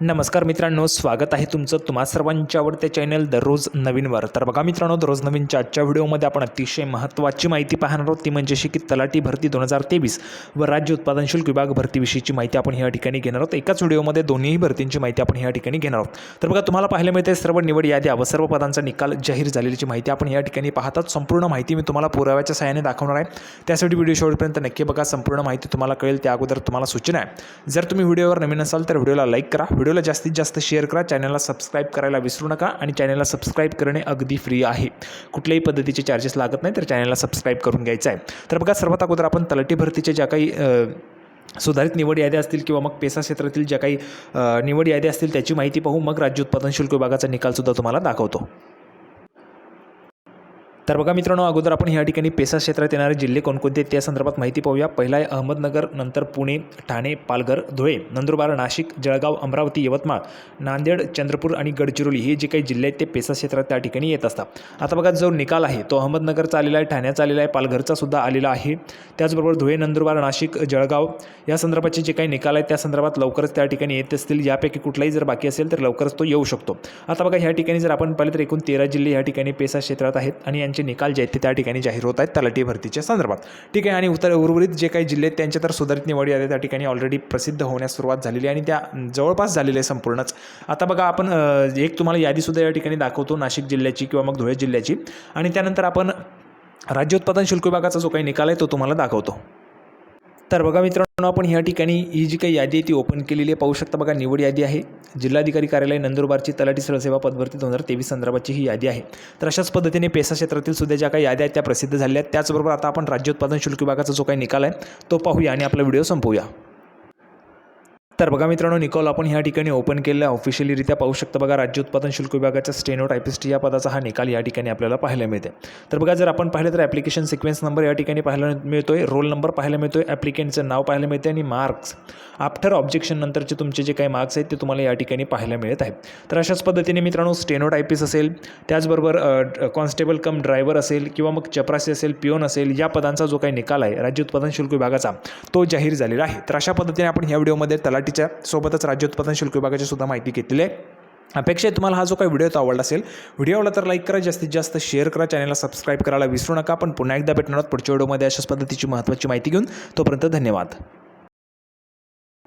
नमस्कार मित्रांनो स्वागत आहे तुमचं तुम्हा सर्वांच्या आवडत्या चॅनल दररोज नवीनवर तर बघा मित्रांनो दररोज नवीनच्या आजच्या व्हिडिओमध्ये आपण अतिशय महत्त्वाची माहिती पाहणार आहोत. ती म्हणजे अशी की तलाठी भरती दोन हजार तेवीस व राज्य उत्पादन शुल्क विभाग भरतीविषयीची माहिती आपण या ठिकाणी घेणार आहोत. एकाच व्हिडिओमध्ये दोन्हीही भरतींची माहिती आपण या ठिकाणी घेणार आहोत. तर बघा तुम्हाला पाहायला मिळते सर्व निवड याद्या व सर्व पदांचा निकाल जाहीर झालेल्याची माहिती आपण या ठिकाणी पाहतात. संपूर्ण माहिती मी तुम्हाला पुराव्याच्या सहाय्याने दाखवणार आहे. त्यासाठी व्हिडिओ शेवटपर्यंत नक्की बघा. संपूर्ण माहिती तुम्हाला कळेल त्या अगोदर तुम्हाला सूचना आहे. जर तुम्ही व्हिडिओवर नवीन असाल तर व्हिडिओला लाईक करा. व्हिडिओला जास्तीत जास्त शेअर करा. चॅनलला सबस्क्राईब करायला विसरू नका आणि चॅनलला सबस्क्राईब करणे अगदी फ्री आहे. कुठल्याही पद्धतीचे चार्जेस लागत नाही तर चॅनलला सबस्क्राईब करून घ्यायचं आहे. तर बघा सर्वात अगोदर आपण तलाठी भरतीच्या ज्या काही सुधारित निवड याद्या असतील किंवा मग पेसा क्षेत्रातील ज्या काही निवड याद्या असतील त्याची माहिती पाहू. मग राज्य उत्पादन शुल्क विभागाचा निकालसुद्धा तुम्हाला दाखवतो. तर बघा मित्रांनो अगोदर आपण ह्या ठिकाणी पेसा क्षेत्रात येणारे जिल्हे कोणकोणते आहेत त्या संदर्भात माहिती पाहूया. पहिला आहे अहमदनगर नंतर पुणे ठाणे पालघर धुळे नंदुरबार नाशिक जळगाव अमरावती यवतमाळ नांदेड चंद्रपूर आणि गडचिरोली हे जे काही जिल्हे आहेत ते पेसा क्षेत्रात त्या ठिकाणी येत असतात. आता बघा जो निकाल आहे तो अहमदनगरचा आलेला आहे ठाण्याचा आलेला आहे पालघरचा सुद्धा आलेला आहे. त्याचबरोबर धुळे नंदुरबार नाशिक जळगाव या संदर्भाचे जे काही निकाल आहेत त्या संदर्भात लवकरच त्या ठिकाणी येत असतील. यापैकी कुठलाही जर बाकी असेल तर लवकरच तो येऊ शकतो. आता बघा ह्या ठिकाणी जर आपण पाहिलं तर एकूण तेरा जिल्हे या ठिकाणी पेसा क्षेत्रात आहेत आणि यांचे निकाल जे आहेत ते त्या ठिकाणी जाहीर होत आहेत तलाठी भरतीच्या संदर्भात. ठीक आहे आणि उत्तर उर्वरित जे काही जिल्हे आहेत त्यांच्या तर सुधारित निवडी आहेत त्या ठिकाणी ऑलरेडी प्रसिद्ध होण्यास सुरुवात झालेली आणि त्या जवळपास झालेल्या आहे संपूर्णच. आता बघा आपण एक तुम्हाला यादीसुद्धा या ठिकाणी दाखवतो नाशिक जिल्ह्याची किंवा मग धुळे जिल्ह्याची. आणि त्यानंतर आपण राज्य उत्पादन शुल्क विभागाचा जो काही निकाल आहे तो तुम्हाला दाखवतो. तर बघा मित्रांनो आपण ह्या ठिकाणी ही जी काही यादी आहे ती ओपन केलेली आहे. पाहू शकता बघा निवड यादी आहे. जिल्हाधिकारी कार्यालय नंदुरबारची तलाठी सेवा पदभरती दोन हजार तेवीस संदर्भाची ही यादी आहे. तर अशाच पद्धतीने पेसा क्षेत्रातील सुद्धा ज्या काही याद्या आहेत त्या प्रसिद्ध झाल्या आहेत. त्याचबरोबर आता आपण राज्य उत्पादन शुल्क विभागाचा जो काही निकाल आहे तो पाहूया आणि आपला व्हिडिओ संपवूया. तर बघा मित्रांनो निकॉल आपण ह्या ठिकाणी ओपन केलेला ऑफिशियलीरित्या पाहू शकता बघा राज्य उत्पादन शुल्क विभागाच्या स्टेनो टायपिस्ट या पदाचा हा निकाल या ठिकाणी आपल्याला पाहायला मिळते तर बघा जर आपण पाहिलं तर ॲप्लिकेशन सिक्वेन्स नंबर या ठिकाणी पाहायला मिळतोय. रोल नंबर पाहायला मिळतोय. ॲप्लिकेंटचं नाव पाहायला मिळते आणि मार्क्स आफ्टर ऑब्जेक्शन नंतरचे तुमचे जे काही मार्क्स आहेत ते तुम्हाला या ठिकाणी पाहायला मिळत आहेत. तर अशाच पद्धतीने मित्रांनो स्टेनो टायपिस्ट असेल त्याचबरोबर कॉन्स्टेबल कम ड्रायव्हर असेल किंवा मग चपरासी असेल पिओन असेल या पदांचा जो काही निकाल आहे राज्य उत्पादन शुल्क विभागाचा तो जाहीर झालेला आहे. तर अशा पद्धतीने आपण ह्या व्हिडिओमध्ये तलाठीच्या सोबतच राज्य उत्पादन शुल्क विभागाची सुद्धा माहिती घेतलेली आहे. अपेक्षा आहे तुम्हाला हा जो काही व्हिडिओ तो आवडला असेल. व्हिडिओ आवडला तर लाईक करा जास्तीत जास्त शेअर करा चॅनलला सबस्क्राईब करायला विसरू नका. पण पुन्हा एकदा भेटणार आहोत पुढच्या व्हिडिओमध्ये अशाच पद्धतीची महत्त्वाची माहिती घेऊन. तोपर्यंत धन्यवाद.